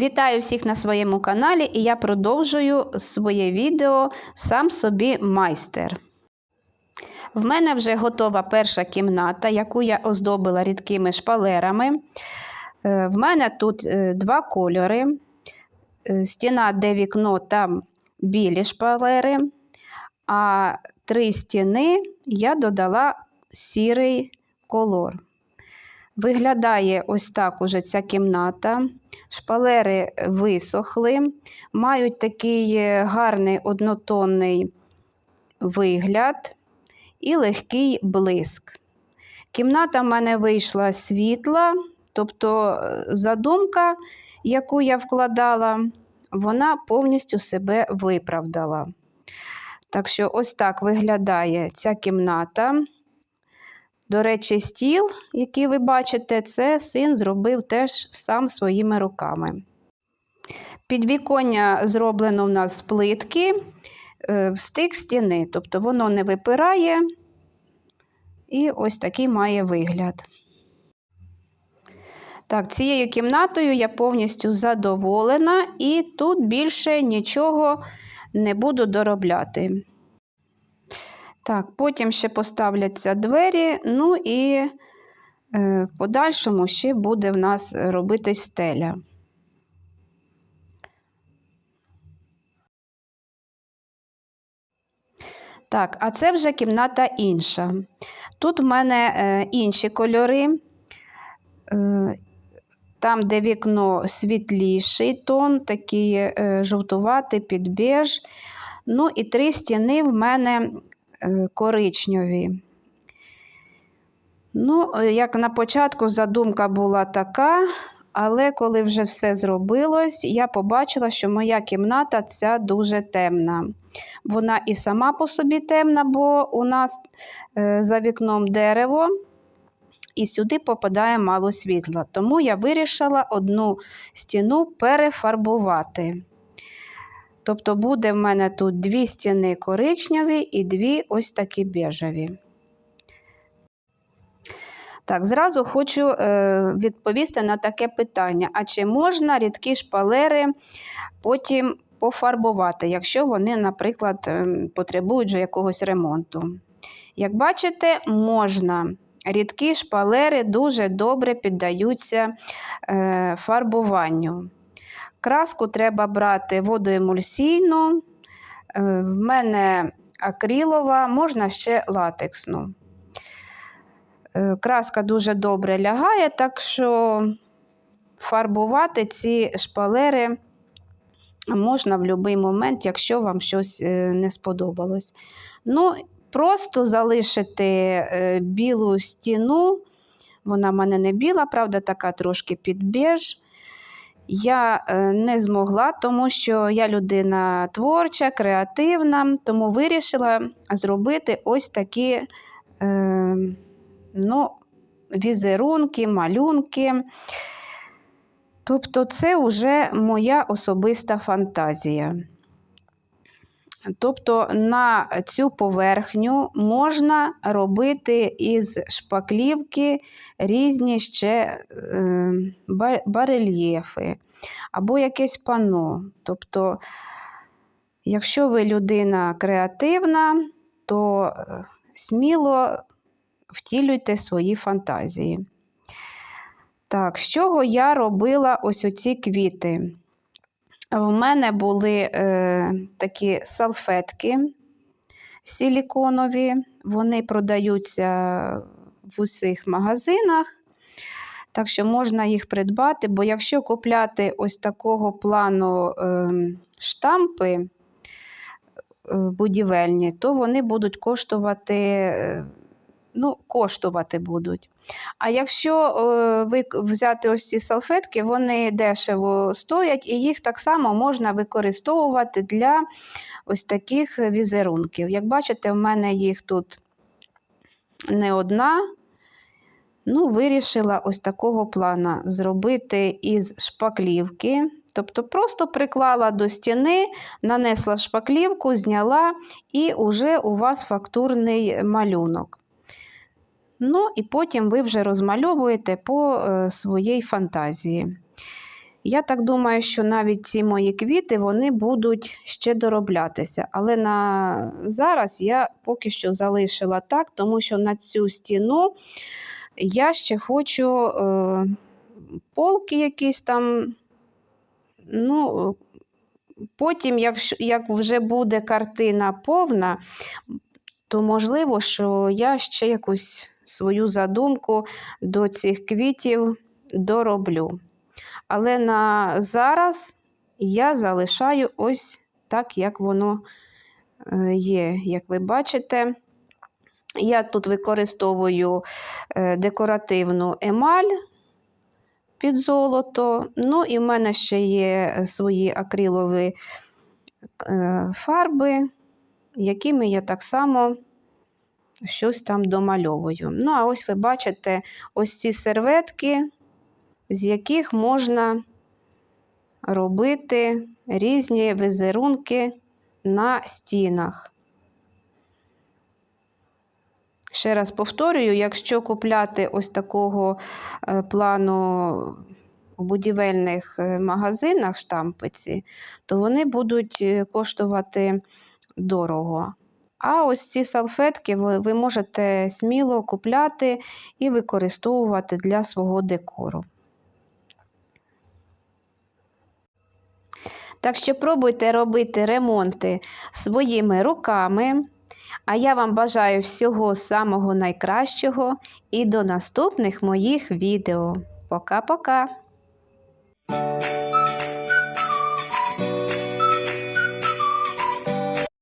Вітаю всіх на своєму каналі і я продовжую своє відео Сам собі майстер. В мене вже готова перша кімната, яку я оздобила рідкими шпалерами. Е, В мене тут е, два кольори. Е, Стіна, де вікно, там білі шпалери, а три стіни я додала сірий колор. Виглядає ось так уже ця кімната. Шпалери висохли, мають такий е, гарний однотонний вигляд і легкий блиск. Кімната в мене вийшла світла, тобто е, задумка, яку я вкладала, вона повністю себе виправдала. Так що, ось так виглядає ця кімната. До речі, стіл, який ви бачите, це син зробив теж сам своїми руками. Підвіконня зроблено в нас з плитки е, в стик стіни, тобто воно не випирає і ось такий має вигляд. Так, цією кімнатою я повністю задоволена, і тут більше нічого не буду доробляти. Так, потім ще поставляться двері, ну і е, в подальшому ще буде в нас робитись стеля. Так, а це вже кімната інша. Тут в мене е, інші кольори. Е, там, де вікно світліший тон, такий жовтуватий під беж. Ну і три стіни в мене коричневі. Ну, е, як на початку задумка була така, але коли вже все зробилось, я побачила, що моя кімната ця дуже темна. Вона і сама по собі темна, бо у нас е, за вікном дерево, і сюди попадає мало світла. Тому я вирішила одну стіну перефарбувати. Тобто буде в мене тут дві стіни коричневі і дві ось такі бежеві. Так, зразу хочу е, відповісти на таке питання: а чи можна рідкі шпалери потім пофарбувати, якщо вони, наприклад, ем, потребують вже якогось ремонту? Як бачите, можна. Рідкі шпалери дуже добре піддаються е, фарбуванню. Краску треба брати водоемульсійну, е, в мене акрилова, можна ще латексну. Е, Краска дуже добре лягає, так що фарбувати ці шпалери можна в будь-який момент, якщо вам щось е, не сподобалось. Ну, Просто залишити білу стіну, вона в мене не біла, правда, така трошки під беж. Я не змогла, тому що я людина творча, креативна, тому вирішила зробити ось такі е, ну, візерунки, малюнки. Тобто, це вже моя особиста фантазія. Тобто на цю поверхню можна робити із шпаклівки різні ще е, барельєфи або якесь пано. Тобто, якщо ви людина креативна, то е, сміло втілюйте свої фантазії. Так, з чого я робила ось оці квіти? В мене були е, такі салфетки силіконові, вони продаються в усіх магазинах, так що можна їх придбати, бо якщо купляти ось такого плану е, штампи е, будівельні, то вони будуть коштувати. Е, ну, коштувати будуть. А якщо е, ви взяти ось ці салфетки, вони дешево стоять, і їх так само можна використовувати для ось таких візерунків. Як бачите, в мене їх тут не одна. Ну, Вирішила ось такого плана зробити із шпаклівки. Тобто просто приклала до стіни, нанесла шпаклівку, зняла, і вже у вас фактурний малюнок. Ну, і потім ви вже розмальовуєте по е, своїй фантазії. Я так думаю, що навіть ці мої квіти вони будуть ще дороблятися. Але на зараз я поки що залишила так, тому що на цю стіну я ще хочу е, полки якісь там. Ну, Потім, якщо, як вже буде картина повна, то можливо, що я ще якусь свою задумку до цих квітів дороблю. Але на зараз я залишаю ось так, як воно е, є. Як ви бачите, я тут використовую е, декоративну емаль під золото. Ну, і в мене ще є свої акрилові е, фарби, якими я так само щось там домальовую. Ну, а ось ви бачите ось ці серветки, з яких можна робити різні візерунки на стінах. Ще раз повторюю, якщо купляти ось такого е, плану у будівельних е, магазинах штампиці, то вони будуть е, коштувати дорого. А ось ці салфетки ви, можете сміло купляти і використовувати для свого декору. Так що пробуйте робити ремонти своїми руками. А я вам бажаю всього самого найкращого і до наступних моїх відео. Пока-пока!